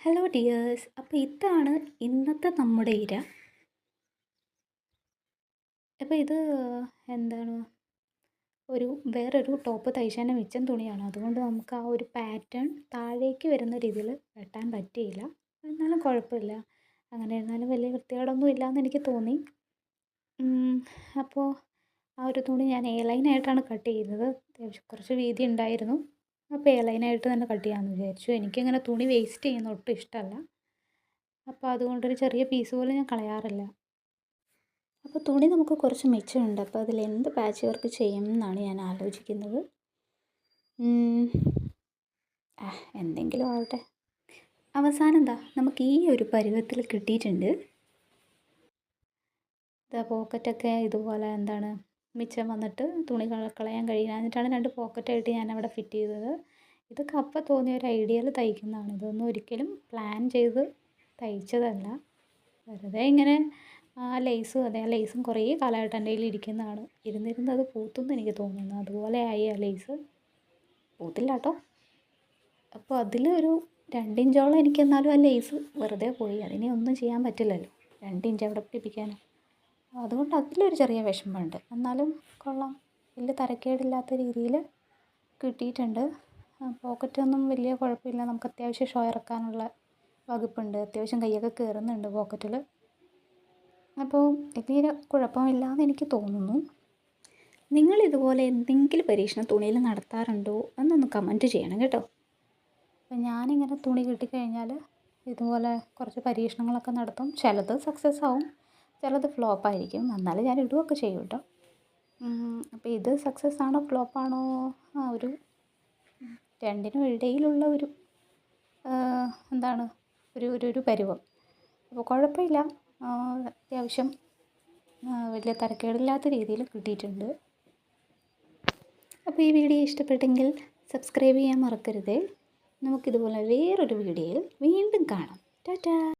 Hello dears അപ്പോൾ ഇതാണ് ഇന്നത്തെ നമ്മുടെ ഇര. അപ്പോൾ ഇത് എന്താണ്? ഒരു വേറൊരു ടോപ്പ് തയ്ച്ചാൻ മിച്ചം തുണിയാണ്. അതുകൊണ്ട് നമുക്ക് ആ ഒരു പാറ്റേൺ താഴേക്ക് വരുന്ന രീതിയിൽ വെട്ടാൻ പറ്റിയില്ല. എന്നാലും കുഴപ്പമില്ല. അങ്ങനെ ഇരുന്നാലും വലിയ വൃത്തികേടൊന്നും ഇല്ലയെന്ന് എനിക്ക് തോന്നി. അപ്പോൾ ആ ഒരു തുണി ഞാൻ എ ലൈനായിട്ടാണ് കട്ട് ചെയ്തത്. കുറച്ച് വീതി ഉണ്ടായിരുന്നു. അപ്പോൾ എ ലൈനായിട്ട് തന്നെ കട്ട് ചെയ്യാമെന്ന് വിചാരിച്ചു. എനിക്കിങ്ങനെ തുണി വേസ്റ്റ് ചെയ്യുന്ന ഒട്ടും ഇഷ്ടമല്ല അപ്പോൾ അതുകൊണ്ടൊരു ചെറിയ പീസ് പോലും ഞാൻ കളയാറില്ല. അപ്പോൾ തുണി നമുക്ക് കുറച്ച് മിച്ചമുണ്ട് അപ്പോൾ അതിൽ എന്ത് പാച്ച് വർക്ക് ചെയ്യും എന്നാണ് ഞാൻ ആലോചിക്കുന്നത്. എന്തെങ്കിലും ആവട്ടെ. അവസാനം എന്താ നമുക്ക് ഈ ഒരു പരുവത്തിൽ കിട്ടിയിട്ടുണ്ട്. ഇതാ പോക്കറ്റൊക്കെ ഇതുപോലെ എന്താണ് മിച്ചം വന്നിട്ട് തുണി കളയാൻ കഴിയില്ല. എന്നിട്ടാണ് രണ്ട് പോക്കറ്റായിട്ട് ഞാൻ അവിടെ ഫിറ്റ് ചെയ്തത്. ഇതൊക്കെ അപ്പം തോന്നിയ ഒരു ഐഡിയയിൽ തയ്ക്കുന്നതാണ്. ഇതൊന്നും ഒരിക്കലും പ്ലാൻ ചെയ്ത് തയ്ച്ചതല്ല. വെറുതെ ഇങ്ങനെ ആ ലേസ് അതെ ആ ലേസും കുറേ കാലമായിട്ട് എന്റെ കയ്യിൽ ഇരിക്കുന്നതാണ്. ഇരുന്നിരുന്ന് അത് പൂത്തെന്ന് എനിക്ക് തോന്നുന്നു. അതുപോലെ ആയി ആ ലേസ്. പൂത്തില്ല കേട്ടോ അപ്പോൾ അതിലൊരു രണ്ടിഞ്ചോളം എനിക്ക് എന്നാലും ആ ലേസ് വെറുതെ പോയി. അതിനെ ഒന്നും ചെയ്യാൻ പറ്റില്ലല്ലോ. രണ്ടിഞ്ച് അവിടെ പിടിപ്പിക്കാനോ അതുകൊണ്ട് അതിലൊരു ചെറിയ വിഷമമുണ്ട്. എന്നാലും കൊള്ളാം. വലിയ തരക്കേടില്ലാത്ത രീതിയിൽ കിട്ടിയിട്ടുണ്ട്. പോക്കറ്റൊന്നും വലിയ കുഴപ്പമില്ല. നമുക്ക് അത്യാവശ്യം ഷോ ഇറക്കാനുള്ള വകുപ്പുണ്ട്. അത്യാവശ്യം കൈയൊക്കെ കയറുന്നുണ്ട് പോക്കറ്റിൽ. അപ്പോൾ വലിയ കുഴപ്പമില്ലാന്ന് എനിക്ക് തോന്നുന്നു. നിങ്ങൾ ഇതുപോലെ എന്തെങ്കിലും പരീക്ഷണം തുണിയിൽ നടത്താറുണ്ടോ എന്നൊന്ന് കമന്റ് ചെയ്യണം കേട്ടോ. അപ്പം ഞാനിങ്ങനെ തുണി കിട്ടിക്കഴിഞ്ഞാൽ ഇതുപോലെ കുറച്ച് പരീക്ഷണങ്ങളൊക്കെ നടത്തും. ചിലത് സക്സസ് ആവും. ചിലത് ഫ്ലോപ്പായിരിക്കും എന്നാലും ഞാൻ ഇടുകയൊക്കെ ചെയ്യും കേട്ടോ അപ്പോൾ ഇത് സക്സസ് ആണോ ഫ്ലോപ്പാണോ ആ ഒരു രണ്ടിനും ഇടയിലുള്ള ഒരു എന്താണ്? ഒരു ഒരു ഒരു പരുവം. അപ്പോൾ കുഴപ്പമില്ല. അത്യാവശ്യം വലിയ തരക്കേടില്ലാത്ത രീതിയിൽ കിട്ടിയിട്ടുണ്ട്. അപ്പോൾ ഈ വീഡിയോ ഇഷ്ടപ്പെട്ടെങ്കിൽ സബ്സ്ക്രൈബ് ചെയ്യാൻ മറക്കരുത്. നമുക്കിതുപോലെ വേറൊരു വീഡിയോയിൽ വീണ്ടും കാണാം. ടാറ്റാ!